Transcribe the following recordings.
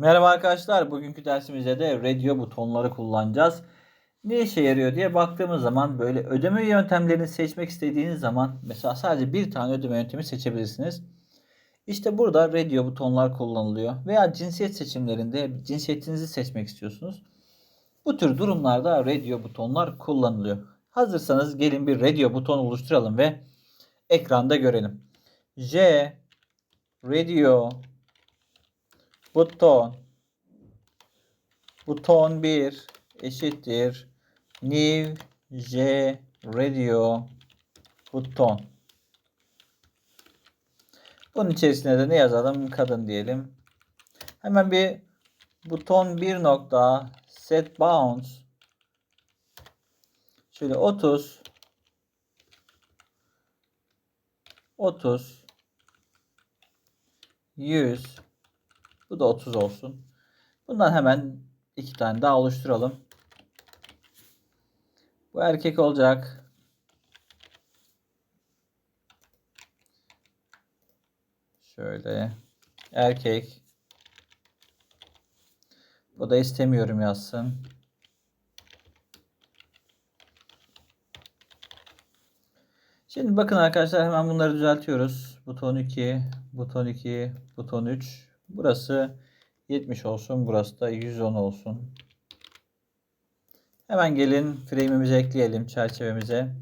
Merhaba arkadaşlar. Bugünkü dersimizde de radio butonları kullanacağız. Ne işe yarıyor diye baktığımız zaman böyle ödeme yöntemlerini seçmek istediğiniz zaman mesela sadece bir tane ödeme yöntemi seçebilirsiniz. İşte burada radio butonlar kullanılıyor. Veya cinsiyet seçimlerinde cinsiyetinizi seçmek istiyorsunuz. Bu tür durumlarda radio butonlar kullanılıyor. Hazırsanız gelin bir radio buton oluşturalım ve ekranda görelim. J radio buton buton 1 eşittir. New j radio. Buton bunun içerisine de ne yazalım? Kadın diyelim. Hemen bir buton 1 nokta. Set bounds. Şöyle 30 30 100 bu da 30 olsun. Bundan hemen iki tane daha oluşturalım. Bu erkek olacak. Şöyle erkek. Bu da istemiyorum yazsın. Şimdi bakın arkadaşlar hemen bunları düzeltiyoruz. Buton 2, buton 2, buton 3. Burası 70 olsun. Burası da 110 olsun. Hemen gelin frame'imizi ekleyelim çerçevemize.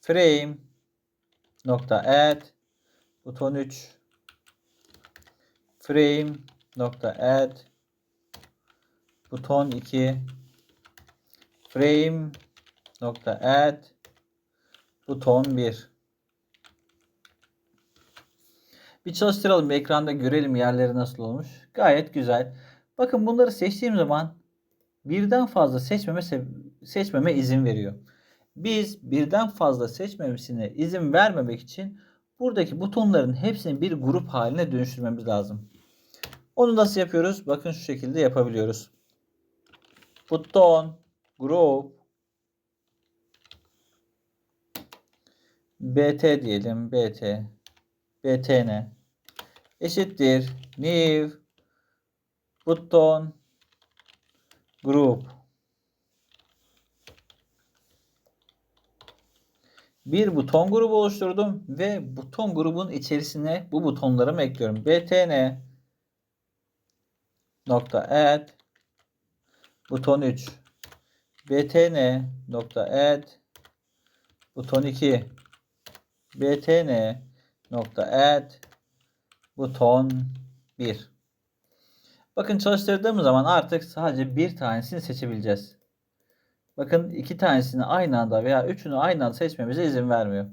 Frame nokta add buton 3 frame nokta add buton 2 frame nokta add buton 1 bir çalıştıralım bir ekranda görelim yerleri nasıl olmuş. Gayet güzel. Bakın bunları seçtiğim zaman birden fazla seçmeme seçmeme izin veriyor. Biz birden fazla seçmemesine izin vermemek için buradaki butonların hepsini bir grup haline dönüştürmemiz lazım. Onu nasıl yapıyoruz? Bakın şu şekilde yapabiliyoruz. Buton, group, bt diyelim, bt, btn eşittir new buton group. Bir buton grubu oluşturdum ve buton grubun içerisine bu butonlarımı ekliyorum. btn nokta add buton 3 btn nokta add buton 2 btn nokta add buton 1 bakın çalıştırdığımız zaman artık sadece bir tanesini seçebileceğiz. Bakın iki tanesini aynı anda veya üçünü aynı anda seçmemize izin vermiyor.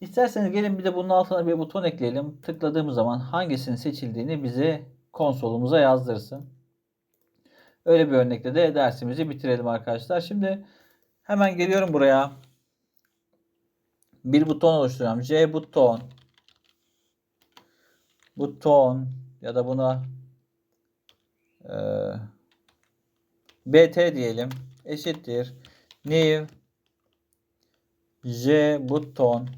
İsterseniz gelin bir de bunun altına bir buton ekleyelim. Tıkladığımız zaman hangisinin seçildiğini bize konsolumuza yazdırsın. Öyle bir örnekle de dersimizi bitirelim arkadaşlar. Şimdi hemen geliyorum buraya. Bir buton oluşturuyorum. J buton. Buton. Ya da buna e, bt diyelim. Eşittir. New. J buton.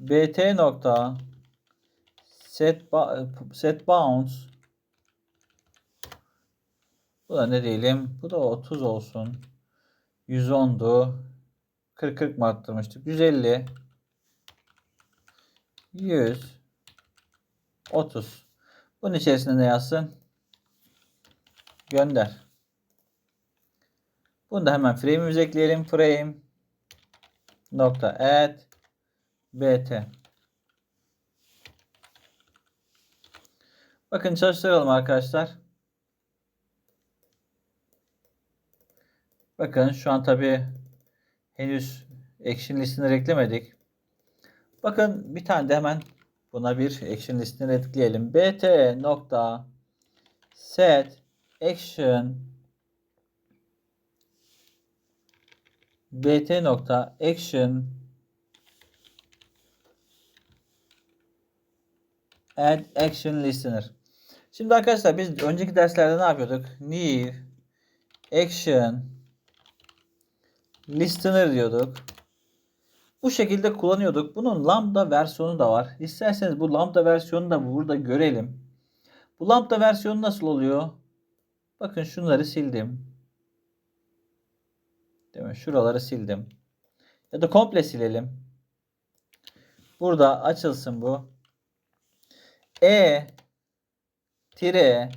Bt nokta set set bounds bu da ne diyelim bu da 30 olsun 110'du 40 40 mı arttırmıştık? 150 100 30 Bunun içerisinde ne yazsın? Gönder. Bunu da hemen frame'imize ekleyelim. Frame nokta add bt Bakın çalıştıralım arkadaşlar. Bakın şu an tabi henüz action listini eklemedik. Bakın bir tane de hemen buna bir action listini ekleyelim. bt nokta set action bt nokta action add action listener. Şimdi arkadaşlar biz önceki derslerde ne yapıyorduk? New action listener diyorduk. Bu şekilde kullanıyorduk. Bunun lambda versiyonu da var. İsterseniz bu lambda versiyonunu da burada görelim. Bu lambda versiyonu nasıl oluyor? Bakın şunları sildim. Değil mi? Şuraları sildim. Ya da komple silelim. Burada açılsın bu. E tire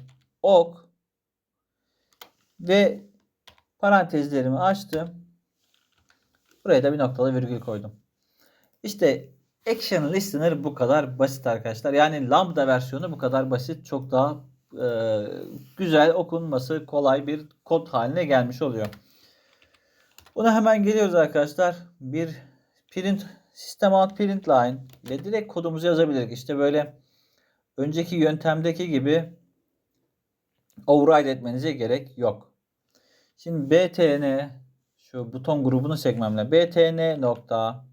ok ve parantezlerimi açtım. Buraya da bir noktalı virgül koydum. İşte Action Listener bu kadar basit arkadaşlar. Yani Lambda versiyonu bu kadar basit. Çok daha e, güzel okunması kolay bir kod haline gelmiş oluyor. Buna hemen geliyoruz arkadaşlar. Bir print system out print line ile direkt kodumuzu yazabiliriz. İşte böyle önceki yöntemdeki gibi override etmenize gerek yok. Şimdi btn şu buton grubunu sekmemle btn nokta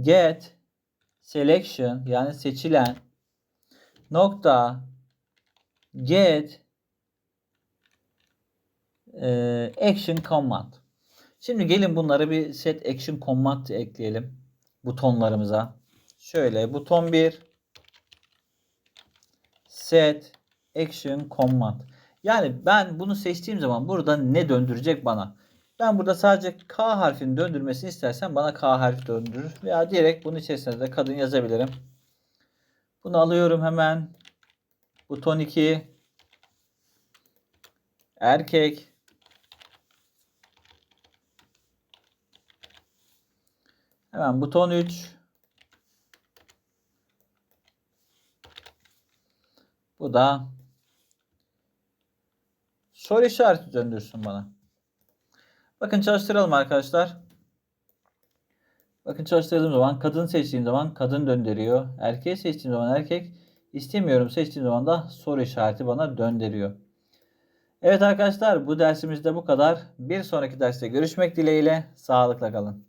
get selection yani seçilen nokta get e, action command. Şimdi gelin bunları bir set action command ekleyelim butonlarımıza. Şöyle buton 1 set action command. Yani ben bunu seçtiğim zaman burada ne döndürecek bana? Ben burada sadece K harfini döndürmesini istersen bana K harfi döndürür. Veya direkt bunun içerisine de kadın yazabilirim. Bunu alıyorum hemen. Buton 2 erkek Hemen buton 3 Bu da soru işareti döndürsün bana. Bakın çalıştıralım arkadaşlar. Bakın çalıştırdığım zaman kadın seçtiğim zaman kadın döndürüyor. Erkeği seçtiğim zaman erkek istemiyorum seçtiğim zaman da soru işareti bana döndürüyor. Evet arkadaşlar bu dersimizde bu kadar. Bir sonraki derste görüşmek dileğiyle. Sağlıkla kalın.